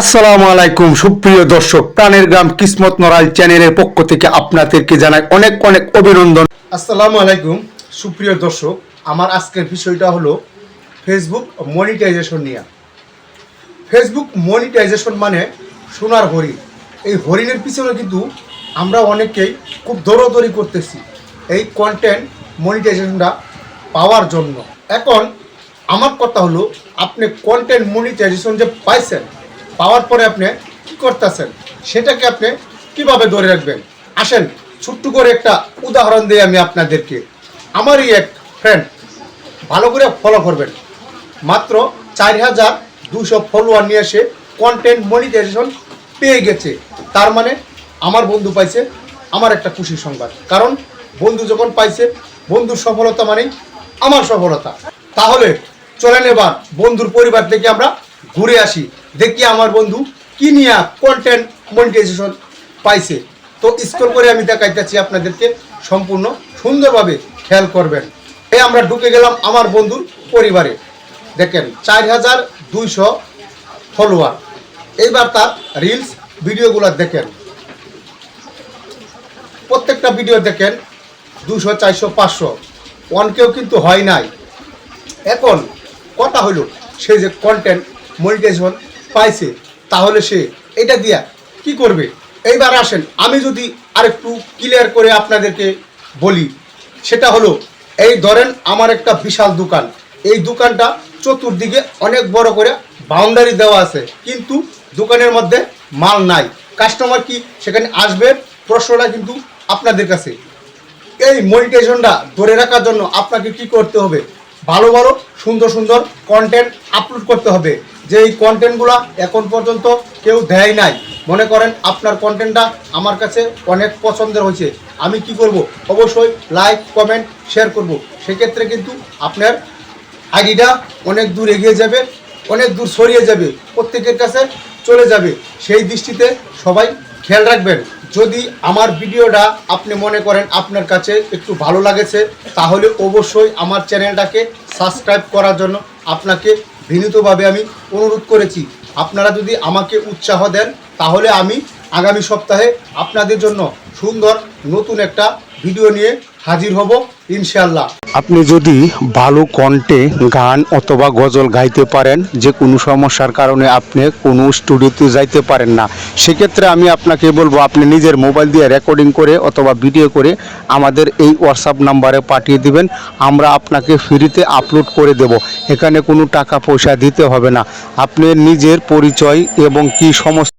আসসালামু আলাইকুম, সুপ্রিয় দর্শক, প্রাণের গ্রাম কিসমত নড়াইল চ্যানেলের পক্ষ থেকে আপনাদেরকে জানাই অনেক অনেক অভিনন্দন। আসসালামু আলাইকুম, সুপ্রিয় দর্শক, আমার আজকের বিষয়টা হলো ফেসবুক মনিটাইজেশন নিয়ে। ফেসবুক মনিটাইজেশন মানে সোনার হরিণ। এই হরিণের পিছনে কিন্তু আমরা অনেকেই খুব দৌড়দৌড়ি করতেছি এই কন্টেন্ট মনিটাইজেশনটা পাওয়ার জন্য। এখন আমার কথা হলো, আপনি কন্টেন্ট মনিটাইজেশন যে পাইছেন পাওয়ার পরে আপনি কি করতেছেন? সেটাকে আপনি কীভাবে ধরে রাখবেন? আসেন, ছোট্ট করে একটা উদাহরণ দিই আমি আপনাদেরকে। আমারই এক ফ্রেন্ড ভালো করে ফলো করবেন। মাত্র চার হাজার দুশো ফলোয়ার নিয়ে এসে কন্টেন্ট মনিটাইজেশন পেয়ে গেছে। তার মানে আমার বন্ধু পাইছে আমার একটা খুশি সংবাদ। কারণ বন্ধু যখন পাইছে, বন্ধুর সফলতা মানেই আমার সফলতা। তাহলে চলেন এবার বন্ধুর পরিবার থেকে আমরা ঘুরে আসি, দেখি আমার বন্ধু কি নিয়ে কন্টেন্ট মনিটাইজেশন পাইছে। তো স্ক্রল করে আমি দেখাইতেছি আপনাদেরকে সম্পূর্ণ সুন্দরভাবে খেয়াল করবেন। এই আমরা ঢুকে গেলাম আমার বন্ধুর পরিবারে। দেখেন, চার হাজার দুইশো ফলোয়ার এইবার তার রিলস ভিডিওগুলো দেখেন। প্রত্যেকটা ভিডিও দেখেন দুশো চারশো, পাঁচশো। অনকেও কিন্তু হয় নাই। এখন কথা হলো সে যে কন্টেন্ট মনিটাইজেশন পাইছে, তাহলে সে এটা দিয়া কি করবে? এইবার আসেন, আমি যদি আরেকটু ক্লিয়ার করে আপনাদেরকে বলি, সেটা হলো, এই ধরেন আমার একটা বিশাল দোকান। এই দোকানটা চতুর্দিকে অনেক বড় করে বাউন্ডারি দেওয়া আছে, কিন্তু দোকানের মধ্যে মাল নাই। কাস্টমার কি সেখানে আসবে? প্রশ্নটা কিন্তু আপনাদের কাছে। এই মনিটাইজেশনটা ধরে রাখার জন্য আপনাকে কি করতে হবে? ভালো ভালো সুন্দর সুন্দর কন্টেন্ট আপলোড করতে হবে। যে এই কন্টেন্টগুলো এখন পর্যন্ত কেউ দেয় নাই। মনে করেন আপনার কন্টেন্টটা আমার কাছে অনেক পছন্দের হয়েছে। আমি কি করব? অবশ্যই লাইক কমেন্ট শেয়ার করব। সেক্ষেত্রে কিন্তু আপনার আইডিটা অনেক দূর এগিয়ে যাবে, অনেক দূর ছড়িয়ে যাবে, প্রত্যেকের কাছে চলে যাবে। সেই দৃষ্টিতে সবাই খেয়াল রাখবেন, যদি আমার ভিডিওটা আপনি মনে করেন আপনার কাছে একটু ভালো লাগেছে, তাহলে অবশ্যই আমার চ্যানেলটাকে সাবস্ক্রাইব করার জন্য আপনাকে বিনীতভাবে আমি অনুরোধ করেছি। আপনারা যদি আমাকে উৎসাহ দেন, তাহলে আমি আগামী সপ্তাহে আপনাদের জন্য সুন্দর নতুন একটা ভিডিও নিয়ে হাজির হব ইনশাল্লাহ আপনি যদি ভালো কণ্ঠে গান অথবা গজল গাইতে পারেন, যে কোনো সমস্যার কারণে আপনি কোনো স্টুডিওতে যাইতে পারেন না, সেক্ষেত্রে আমি আপনাকে বলব, আপনি নিজের মোবাইল দিয়ে রেকর্ডিং করে অথবা ভিডিও করে আমাদের এই হোয়াটসঅ্যাপ নাম্বারে পাঠিয়ে দিবেন, আমরা আপনাকে ফ্রিতে আপলোড করে দেব। এখানে কোনো টাকা পয়সা দিতে হবে না। আপনি নিজের পরিচয় এবং কি সমস্ত